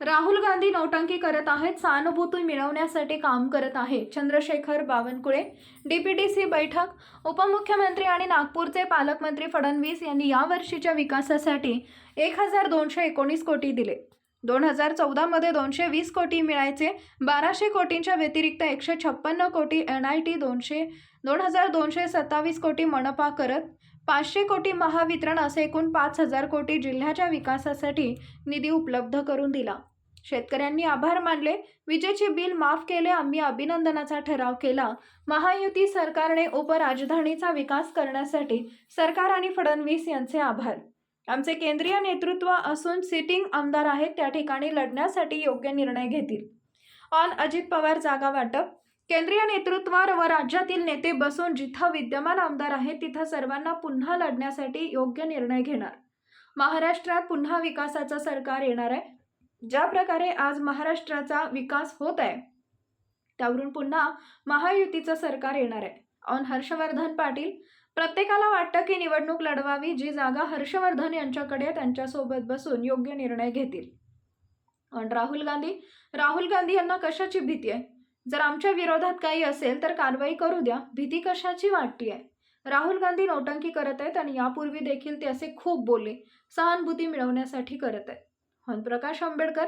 राहुल गांधी नौटंकी करत आहेत सहानुभूती मिळवण्यासाठी काम करत आहे. चंद्रशेखर बावनकुळे डीपीडीसी बैठक उपमुख्यमंत्री आणि नागपूरचे पालकमंत्री फडणवीस यांनी यावर्षीच्या विकासासाठी एक हजार दोनशे एकोणीस कोटी दिले. दोन हजार चौदामध्ये दोनशे वीस कोटी मिळायचे बाराशे कोटींच्या व्यतिरिक्त एकशे छप्पन्न कोटी एन आय टी दोनशे दोन हजार दोनशे सत्तावीस कोटी मनपा करत पाचशे कोटी महावितरण असे एकूण पाच हजार कोटी जिल्ह्याच्या विकासासाठी निधी उपलब्ध करून दिला. शेतकऱ्यांनी आभार मानले. विजेचे बिल माफ केले. आम्ही अभिनंदनाचा ठराव केला. महायुती सरकारने उपराजधानीचा विकास करण्यासाठी सरकार आणि फडणवीस यांचे आभार. आमचे केंद्रीय नेतृत्व असून सिटिंग आमदार आहेत. त्या ठिकाणी लढण्यासाठी योग्य निर्णय घेतील. ऑन अजित पवार जागा वाटप. केंद्रीय नेतृत्वावर व राज्यातील नेते बसून जिथं विद्यमान आमदार आहेत तिथं सर्वांना पुन्हा लढण्यासाठी योग्य निर्णय घेणार. महाराष्ट्रात पुन्हा विकासाचं सरकार येणार आहे. ज्या प्रकारे आज महाराष्ट्राचा विकास होत आहे त्यावरून पुन्हा महायुतीचं सरकार येणार आहे. ऑन हर्षवर्धन पाटील प्रत्येकाला वाटतं की निवडणूक लढवावी जी जागा हर्षवर्धन यांच्याकडे त्यांच्यासोबत बसून योग्य निर्णय घेतील. ऑन राहुल गांधी राहुल गांधी यांना कशाची भीती आहे? जर आमच्या विरोधात काही असेल तर कारवाई करू द्या. भीती कशाची वाटती आहे? राहुल गांधी नौटंकी करत आहेत आणि यापूर्वी देखील ते असे खूप बोलले सहानुभूती मिळवण्यासाठी करत आहेत. हन प्रकाश आंबेडकर?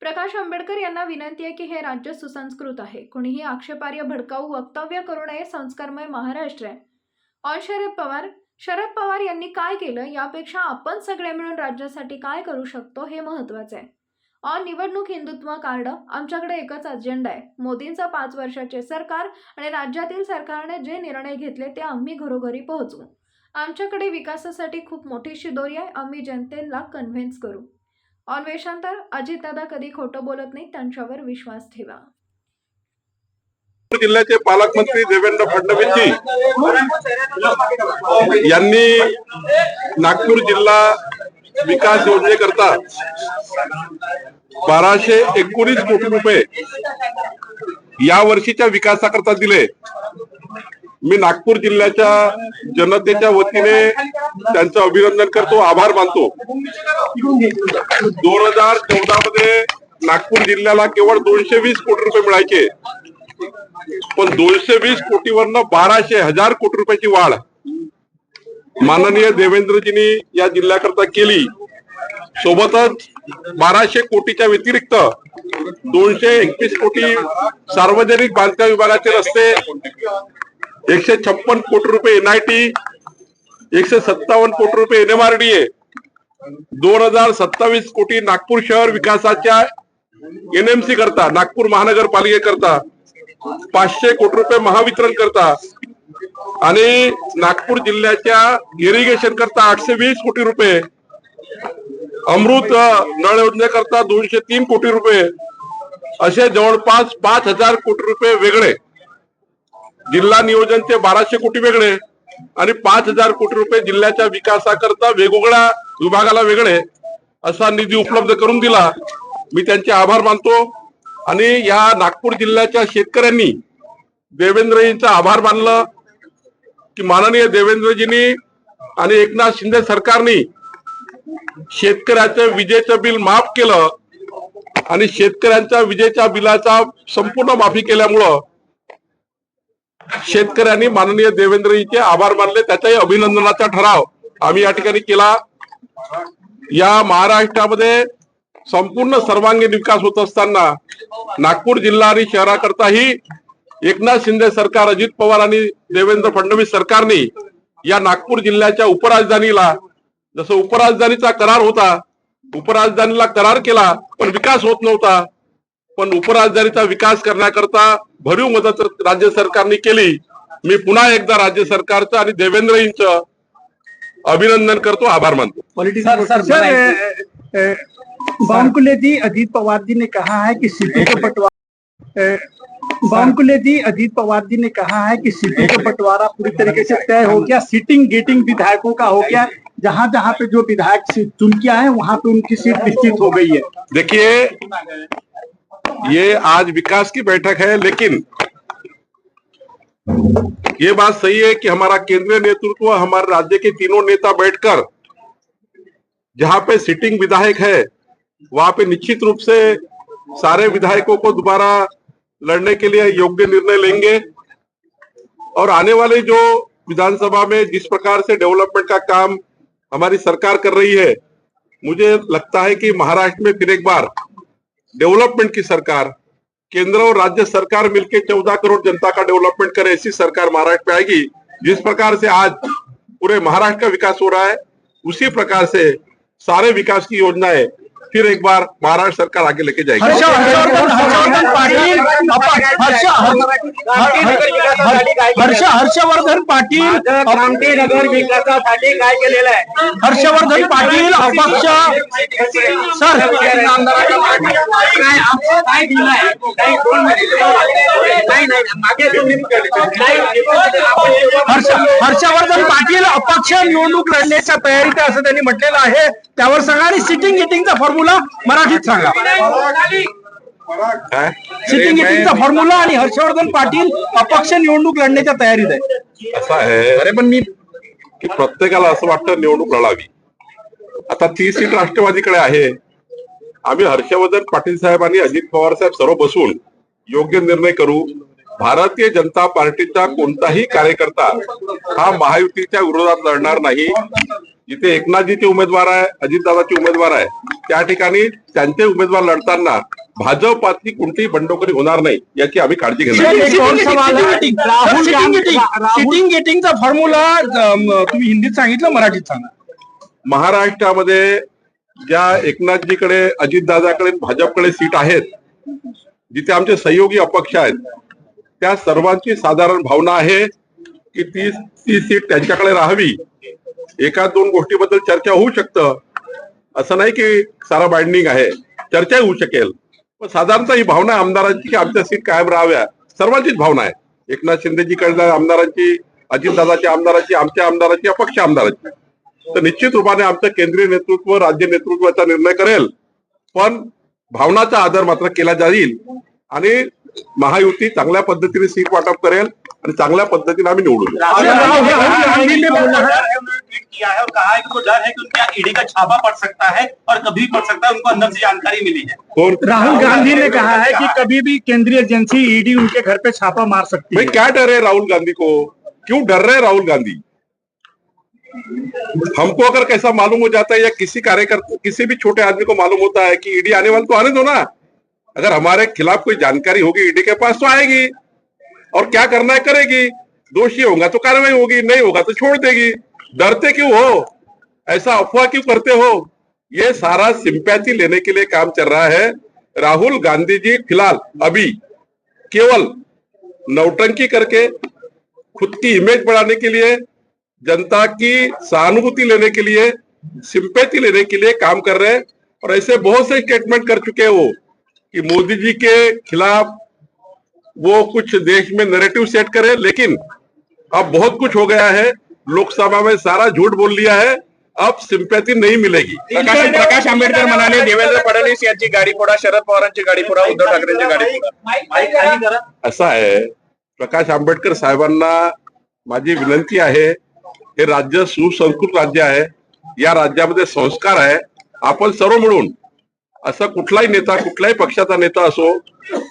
प्रकाश आंबेडकर यांना विनंती आहे की हे राज्य सुसंस्कृत आहे. कोणीही आक्षेपार्ह भडकाऊ वक्तव्य करू नये संस्कारमय महाराष्ट्र आहे. ऑन शरद पवार? शरद पवार यांनी काय केलं? यापेक्षा आपण सगळे मिळून राज्यासाठी काय करू शकतो हे महत्वाचं आहे. ऑन निवडणूक हिंदुत्व कार्ड आमच्याकडे एकच अजेंडा आहे. मोदींचं पाच वर्षाचे सरकार आणि राज्यातील सरकारने जे निर्णय घेतले ते आम्ही घरोघरी पोहोचवू. आमच्याकडे विकासासाठी खूप मोठी शिदोरी आहे आम्ही जनतेला कन्व्हिन्स करू. ऑन वेशांतर अजितदादा कधी खोटं बोलत नाही त्यांच्यावर विश्वास ठेवा. जिल्ह्याचे पालकमंत्री देवेंद्र फडणवीसजी यांनी नागपूर जिल्हा विकास योजनेकरता बाराशे एकोणीस कोटी रुपये या वर्षीच्या विकासाकरता दिले. मी नागपूर जिल्ह्याच्या जनतेच्या वतीने त्यांचं अभिनंदन करतो आभार मानतो. दोन हजार चौदा मध्ये नागपूर जिल्ह्याला केवळ दोनशे वीस कोटी रुपये मिळायचे. पण दोनशे वीस कोटीवरनं बाराशे हजार कोटी रुपयाची वाढ माननीय देवेंद्रजींनी या जिल्ह्याकरता केली. सोबतच बाराशे कोटीच्या व्यतिरिक्त दोनशे एकवीस कोटी सार्वजनिक बांधकाम विभागाचे रस्ते एकशे छप्पन कोटी रुपये एनआयटी एकशे सत्तावन्न कोटी रुपये एनएमआरडीए दोन हजार सत्तावीस कोटी नागपूर शहर विकासाच्या एनएमसी करता नागपूर महानगरपालिकेकरता पाचशे कोटी रुपये महावितरण करता आणि नागपूर जिल्ह्याच्या इरिगेशन करता आठशे वीस कोटी रुपये अमृत नळ योजनेकरता दोनशे तीन कोटी रुपये असे जवळपास पाच हजार कोटी रुपये वेगळे. जिल्हा नियोजनचे बाराशे कोटी वेगळे आणि पाच हजार कोटी रुपये जिल्ह्याच्या विकासाकरता वेगवेगळ्या विभागाला वेगळे असा निधी उपलब्ध करून दिला. मी त्यांचे आभार मानतो आणि या नागपूर जिल्ह्याच्या शेतकऱ्यांनी देवेंद्रजींचा आभार मानलं. की माननीय देवेंद्रजींनी आणि एकनाथ शिंदे सरकारनी शेतकऱ्याचं विजेचं बिल माफ केलं आणि शेतकऱ्यांच्या विजेच्या बिलाचा संपूर्ण माफी केल्यामुळं शेतकऱ्यांनी माननीय देवेंद्रजींचे आभार मानले. त्याचाही अभिनंदनाचा ठराव आम्ही या ठिकाणी केला. या महाराष्ट्रामध्ये संपूर्ण सर्वांगीण विकास होत असताना नागपूर जिल्हा आणि शहराकरताही एकनाथ शिंदे सरकार अजित पवार आणि देवेंद्र फडणवीस सरकारने या नागपूर जिल्ह्याच्या उपराजधानीला जसं उपराजधानीचा करार होता उपराजधानीला करार केला पण विकास होत नव्हता. पण उपराजधानीचा विकास करण्याकरता भरीव मदत राज्य सरकारने केली. मी पुन्हा एकदा राज्य सरकारचं आणि देवेंद्रजींचं अभिनंदन करतो आभार मानतो. बावनकुले जी अजीत पवार जी ने कहा है कि सीटों का बावनकुले जी अजीत पवार जी ने कहा है कि सीटों का बंटवारा पूरी तरीके से तय हो गया सीटिंग गेटिंग विधायकों का हो गया, जहाँ जहाँ पे जो विधायक चुन के आए वहाँ पे उनकी सीट निश्चित हो गई है। देखिए, ये आज विकास की बैठक है, लेकिन ये बात सही है कि हमारा केंद्रीय नेतृत्व, हमारे राज्य के तीनों नेता बैठकर जहाँ पे सिटिंग विधायक है, वहाँ पे निश्चित रूप से सारे विधायकों को दोबारा लड़ने के लिए योग्य निर्णय लेंगे। और आने वाले जो विधानसभा में जिस प्रकार से डेवलपमेंट का काम हमारी सरकार कर रही है, मुझे लगता है कि महाराष्ट्र में फिर एक बार डेवलपमेंट की सरकार, केंद्र और राज्य सरकार मिलकर चौदह करोड़ जनता का डेवलपमेंट करे ऐसी सरकार महाराष्ट्र में आएगी। जिस प्रकार से आज पूरे महाराष्ट्र का विकास हो रहा है, उसी प्रकार से सारे विकास की योजनाएँ फिर एक बार महाराष्ट्र सरकार आगे लेके जाएगी। हर्ष हर्षवर्धन हर्षवर्धन पाटील अप- हर्ष हर्ष- हर्ष हर्षवर्धन पाटील क्रांतीनगर विकासासाठी काय केलेलं आहे? हर्षवर्धन पाटील अपक्ष सर काय काय दिलंय काही दोन नाही. नाही मागे तुम्ही हर्ष हर्षवर्धन पाटील अपक्ष निवडणूक लढण्याच्या तयारीत असं त्यांनी म्हटलेलं आहे. त्यावर सांगा आणि सिटिंग गेटिंगचा फॉर्म्युला मराठीत सांगा? सिटिंग फॉर्म्युला आणि हर्षवर्धन पाटील अपक्ष निवडणूक लढण्याच्या तयारीत आहे असं आहे. अरे पण मी की प्रत्येकाला असं वाटतं निवडणूक लढावी. आता ती सीट राष्ट्रवादीकडे आहे. आम्ही हर्षवर्धन पाटील साहेब आणि अजित पवार साहेब सर्व बसून योग्य निर्णय करू. भारतीय जनता पार्टीचा कोणताही कार्यकर्ता हा महायुतीच्या विरोधात लढणार नाही. जिथे एकनाथजीचे उमेदवार आहे अजितदादाचे उमेदवार आहे त्या ठिकाणी त्यांचे उमेदवार लढताना भाजपाची कोणतीही बंडखोरी होणार नाही याची आम्ही काळजी घेणार राहुल सिटिंग गेटिंगचा फॉर्म्युला तुम्ही हिंदीत सांगितलं मराठीत सांगा. महाराष्ट्रामध्ये ज्या एकनाथजीकडे अजितदादाकडे भाजपकडे सीट आहेत जिथे आमचे सहयोगी अपक्ष आहेत त्या सर्वांची साधारण भावना आहे की ती ती सीट त्यांच्याकडे राहावी. एका दोन गोष्टीबद्दल चर्चा होऊ शकतं. असं नाही की सारा बाइंडिंग आहे. चर्चा होऊ शकेल. पण साधारणतः ही भावना आमदारांची की आमच्या सीट कायम राहाव्या सर्वांचीच भावना आहे. एकनाथ शिंदेजीकडल्या आमदारांची अजितदादाच्या आमदाराची आमच्या आमदारांची अपक्ष आमदारांची. तर निश्चित रूपाने आमचं केंद्रीय नेतृत्व राज्य नेतृत्वाचा निर्णय करेल. पण भावनाचा आदर मात्र केला जाईल. आणि महायुती चांगल्या पद्धतीने सीट वाटप करेल. आणि चांगल्या पद्धतीने आम्ही निवडून है। ट्वीट किया है और कहा है कि वो डर है कि उनके यहाँ ईडी का छापा पड़ सकता है और कभी पड़ सकता है उनको अंदर से जानकारी मिली है। राहुल गांधी ने कहा है कि कभी भी केंद्रीय एजेंसी ईडी उनके घर पे छापा मार सकती भाई है। क्या डर है राहुल गांधी को? क्यों डर रहे हैं राहुल गांधी? हमको अगर कैसा मालूम हो जाता है या किसी कार्यकर्ता किसी भी छोटे आदमी को मालूम होता है कि ईडी आने वाले तो आने दो ना। अगर हमारे खिलाफ कोई जानकारी होगी ईडी के पास तो आएगी। और क्या करना है करेगी? दोषी होगा तो कार्रवाई होगी, नहीं होगा तो छोड़ देगी। डरते क्यों हो? ऐसा अफवाह क्यों करते हो? ये सारा सिंपैथी लेने के लिए काम चल रहा है। राहुल गांधी जी, फ़िलहाल अभी केवल नौटंकी करके खुद की इमेज बढ़ाने के लिए, जनता की सहानुभूति लेने के लिए सिंपैथी लेने के लिए काम कर रहे हैं। और ऐसे बहुत से स्टेटमेंट कर चुके हैं वो कि मोदी जी के खिलाफ वो कुछ देश में नैरेटिव सेट करे लेकिन अब बहुत कुछ हो गया है। लोकसभा में सारा झूठ बोल लिया है। अब सिंपैथी नहीं मिलेगी। प्रकाश प्रकाश आंबेडकर म्हणाले देवेंद्र फडणवीस यांची गाडी फोडा शरद पवारांची गाडी फोडा उद्धव ठाकरेंची गाडी फोडा. माईक खाली करा असं आहे. प्रकाश आंबेडकर साहेबांना माझी विनंती आहे हे राज्य सुसंस्कृत राज्य आहे. या राज्यामध्ये संस्कार आहे. आपण सर्व मिळून असं कुठलाही नेता कुठल्याही पक्षाचा नेता असो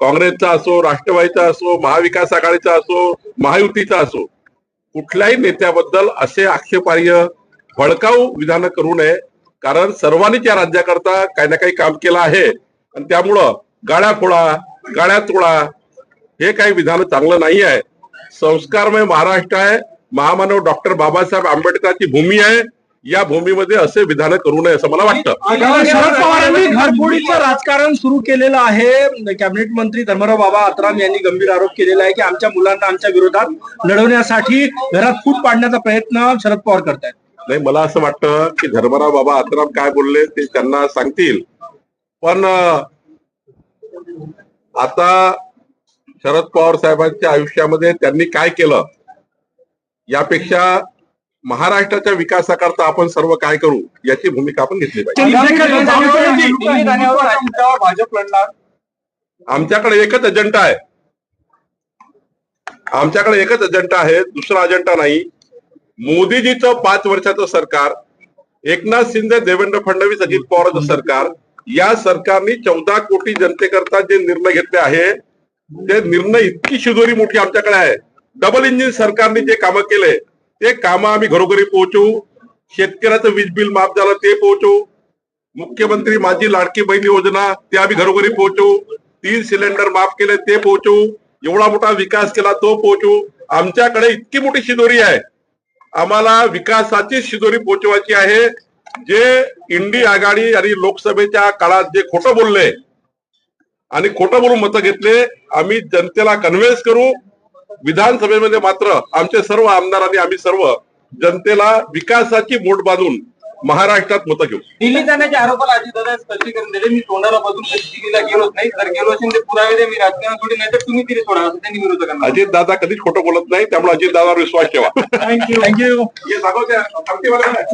काँग्रेसचा असो राष्ट्रवादीचा असो महाविकास आघाडीचा असो महायुतीचा असो कुठल्याही नेत्याबद्दल असे आक्षेपार्ह भडकाऊ विधानं करू नये. कारण सर्वांनीच या राज्याकरता काही ना काही काम केलं आहे. आणि त्यामुळं गाड्या फोडा गाड्या तोडा हे काही विधान चांगलं नाही आहे. संस्कारमय महाराष्ट्र आहे. महामानव डॉक्टर बाबासाहेब आंबेडकरांची भूमी आहे. या भूमीमध्ये असे विधान करू नये असं मला वाटतं. शरद पवारांनी घरफोडीचं राजकारण सुरू केलेलं आहे. कॅबिनेट मंत्री धर्मराव बाबा आत्राम यांनी गंभीर आरोप केलेला आहे की आमच्या मुलांना आमच्या विरोधात लढवण्यासाठी घरात फूट पाडण्याचा प्रयत्न शरद पवार करतायत. नाही मला असं वाटतं की धर्मराव बाबा आत्राम काय बोलले ते त्यांना सांगतील. पण आता शरद पवार साहेबांच्या आयुष्यामध्ये त्यांनी काय केलं? यापेक्षा महाराष्ट्राच्या विकासाकरता आपण सर्व काय करू याची भूमिका आपण घेतली पाहिजे. भाजप लढणार. आमच्याकडे एकच अजेंडा आहे. आमच्याकडे एकच अजेंडा आहे दुसरा अजेंडा नाही. मोदीजीचं पाच वर्षाचं सरकार एकनाथ शिंदे देवेंद्र फडणवीस अजित पवारांचं सरकार या सरकारने चौदा कोटी जनतेकरता जे निर्णय घेतले आहे ते निर्णय इतकी शिदोरी मोठी आमच्याकडे आहे. डबल इंजिन सरकारने जे कामं केले ते कामं आम्ही घरोघरी पोहोचवू शेतकऱ्याचं वीज बिल माफ झालं ते पोहोचवू मुख्यमंत्री माझी लाडकी बहीण योजना ते आम्ही घरोघरी पोहोचवू तीन सिलेंडर माफ केले ते पोहोचवू एवढा मोठा विकास केला तो पोहोचवू आमच्याकडे इतकी मोठी शिदोरी आहे. आम्हाला विकासाची शिदोरी पोहोचवायची आहे. जे इंडी आघाडी आणि लोकसभेच्या काळात जे खोटं बोलले आणि खोटं बोलून मतं घेतले आम्ही जनतेला कन्व्हिन्स करू. विधानसभेमध्ये मात्र आमचे सर्व आमदारांनी आम्ही सर्व जनतेला विकासाची मोठ बांधून महाराष्ट्रात मतं घेऊ. दिल्ली जाण्याच्या आरोपाला अजितदादा स्पष्टीकरण दिले. मी तोंडाला कधी दिल्लीला गेलोच नाही. जर गेलो असेल ते पुरावे दे मी राजकारण सोडी नाही तर तुम्ही तिथे सोडा. असं त्यांनी विरोध करणार. अजित दादा कधीच खोटं बोलत नाही. त्यामुळे अजित दादावर विश्वास ठेवा. थँक्यू थँक्यू हे आमटीवाले-